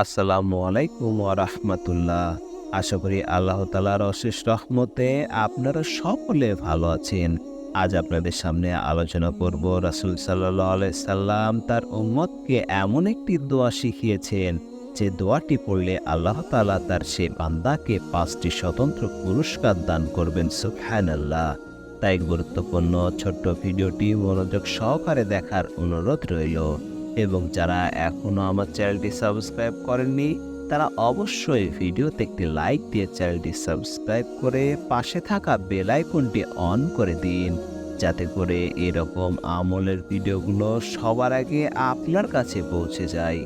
আসসালামু আলাইকুম রাহমাতুল্লাহ। আশা করি আল্লাহ তালার অশেষ রহমতে আপনারা সকলে ভালো আছেন। আজ আপনাদের সামনে আলোচনা করব রাসুল সাল্লাহ সাল্লাম তার উম্মতকে এমন একটি দোয়া শিখিয়েছেন, যে দোয়াটি পড়লে আল্লাহ তালা তার সে বান্দাকে পাঁচটি স্বতন্ত্র পুরস্কার দান করবেন সুফহান আল্লাহ তাই গুরুত্বপূর্ণ ছোট্ট ভিডিওটি মনোযোগ সহকারে দেখার অনুরোধ রইল। এবং যারা এখনও আমার চ্যানেলটি সাবস্ক্রাইব করেননি, তারা অবশ্যই ভিডিওতে একটি লাইক দিয়ে চ্যানেলটি সাবস্ক্রাইব করে পাশে থাকা বেল আইকনটি অন করে দিন, যাতে করে এরকম আমলের ভিডিওগুলো সবার আগে আপনার কাছে পৌঁছে যায়।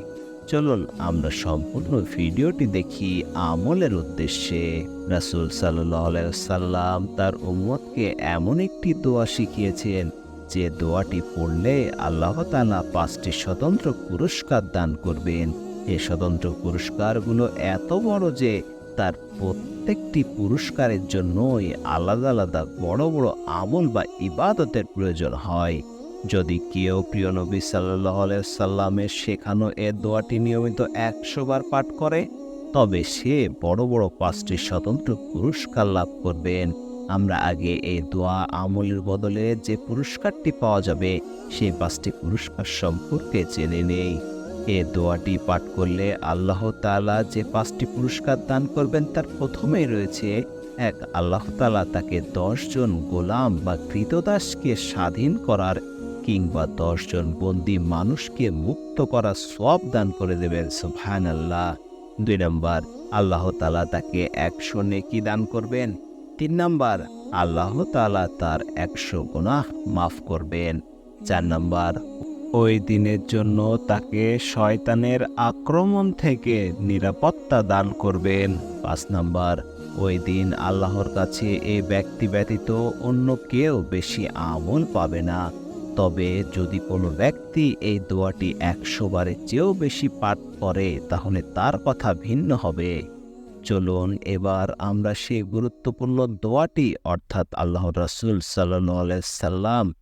চলুন আমরা সম্পূর্ণ ভিডিওটি দেখি আমলের উদ্দেশ্যে। রাসুল সাল্লাহ সাল্লাম তার উম্মতকে এমন একটি দোয়া শিখিয়েছেন যে দোয়াটি পড়লে আল্লাহ তালা পাঁচটি স্বতন্ত্র পুরস্কার দান করবেন। এ স্বতন্ত্র পুরস্কারগুলো এত বড় যে তার প্রত্যেকটি পুরস্কারের জন্যই আলাদা আলাদা বড় বড় আমল বা ইবাদতের প্রয়োজন হয়। যদি কেউ প্রিয় নবী সাল্লাহ সাল্লামের শেখানো এ দোয়াটি নিয়মিত একশো বার পাঠ করে, তবে সে বড় বড় পাঁচটি স্বতন্ত্র পুরস্কার লাভ করবেন। আমরা আগে এই দোয়া আমলের বদলে যে পুরস্কারটি পাওয়া যাবে, সেই পাঁচটি পুরস্কার সম্পর্কে জেনে নেই। এ দোয়াটি পাঠ করলে আল্লাহ তাআলা যে পাঁচটি পুরস্কার দান করবেন তার প্রথমেই রয়েছে, এক, আল্লাহ তাআলা তাকে দশজন গোলাম বা কৃতদাসকে স্বাধীন করার কিংবা দশজন বন্দি মানুষকে মুক্ত করার সব দান করে দেবেন সুবহান আল্লাহ দুই নম্বর, আল্লাহ তাআলা তাকে একশো নেকি দান করবেন। তিন নাম্বার, আল্লাহ তালা তার একশো গুনাহ মাফ করবেন। চার নাম্বার, ওই দিনের জন্য তাকে শয়তানের আক্রমণ থেকে নিরাপত্তা দান করবেন। পাঁচ নাম্বার, ওই দিন আল্লাহর কাছে এ ব্যক্তি ব্যতীত অন্য কেউ বেশি আমল পাবে না। তবে যদি কোনো ব্যক্তি এই দোয়াটি একশো বারের চেয়েও বেশি পাঠ করে, তাহলে তার কথা ভিন্ন হবে। চলুন, এবার আমরা সেই গুরুত্বপূর্ণ দোয়াটি, অর্থাৎ আল্লাহ রসুল সাল্লু সাল্লাম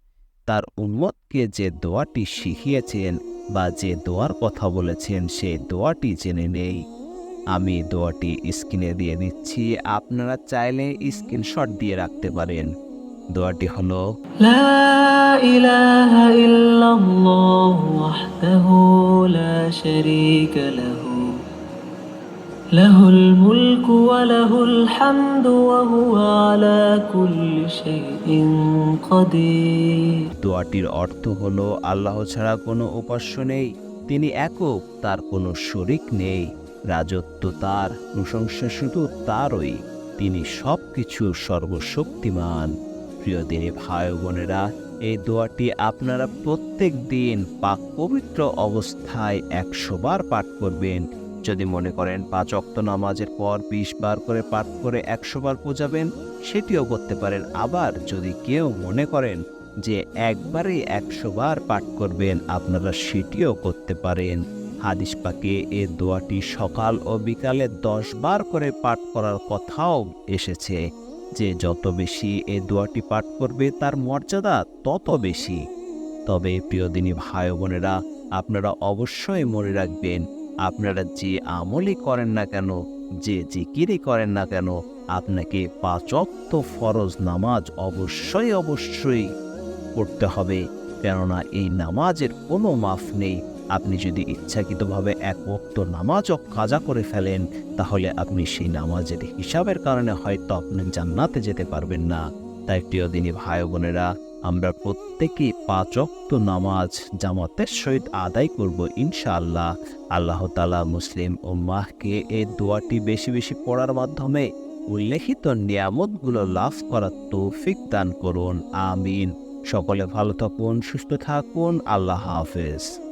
তার উন্মতকে যে দোয়াটি শিখিয়েছেন বা যে দোয়ার কথা বলেছেন, সেই দোয়াটি জেনে নেই। আমি দোয়াটি স্ক্রিনে দিয়ে দিচ্ছি, আপনারা চাইলে স্ক্রিনশট দিয়ে রাখতে পারেন। দোয়াটি হল له الملك وله الحمد وهو على كل شيء قدير দোয়াটির অর্থ হলো আল্লাহ ছাড়া কোনো উপাস্য নেই তিনি একক তার কোনো শরিক নেই রাজত্ব তার প্রশংসা শুধু তারই তিনি সব কিছু সর্বশক্তিমান প্রিয় দিনী ভাই ও বোনেরা এই দোয়াটি আপনারা প্রত্যেক দিন পাক পবিত্র অবস্থায় একশো বার পাঠ করবেন যদি মনে করেন পাঁচ অক্ত নামাজের পর বিশ বার করে পাঠ করে একশো বার পূজাবেন, সেটিও করতে পারেন। আবার যদি কেউ মনে করেন যে একবারে একশো বার পাঠ করবেন, আপনারা সেটিও করতে পারেন। হাদিস পাকে এ দোয়াটি সকাল ও বিকালে দশ বার করে পাঠ করার কথাও এসেছে যে যত বেশি এ দোয়াটি পাঠ করবে, তার মর্যাদা তত বেশি। তবে প্রিয়দিনী ভাই বোনেরা, আপনারা অবশ্যই মনে রাখবেন আপনারা যে আমলই করেন না কেন, যে জিকিরই করেন না কেন, আপনাকে পাঁচক্ত ফরজ নামাজ অবশ্যই অবশ্যই পড়তে হবে। কেননা এই নামাজের কোনো মাফ নেই। আপনি যদি ইচ্ছাকৃতভাবে এক ওক্ত নামাজও কাজা করে ফেলেন, তাহলে আপনি সেই নামাজের হিসাবের কারণে হয়তো আপনি জান্নাতে যেতে পারবেন না। তাই প্রিয় দিনী ভাই বোনেরা আমরা প্রত্যেকে পাঁচ অক্ত নামাজ জামাতের সহিত আদায় করব ইনশাআল্লাহ। আল্লাহ তালা মুসলিম ও মাহকে এই দোয়াটি বেশি বেশি পড়ার মাধ্যমে উল্লেখিত নিয়ামতগুলো লাভ করার তৌফিক দান করুন। আমিন। সকলে ভালো থাকুন, সুস্থ থাকুন। আল্লাহ হাফেজ।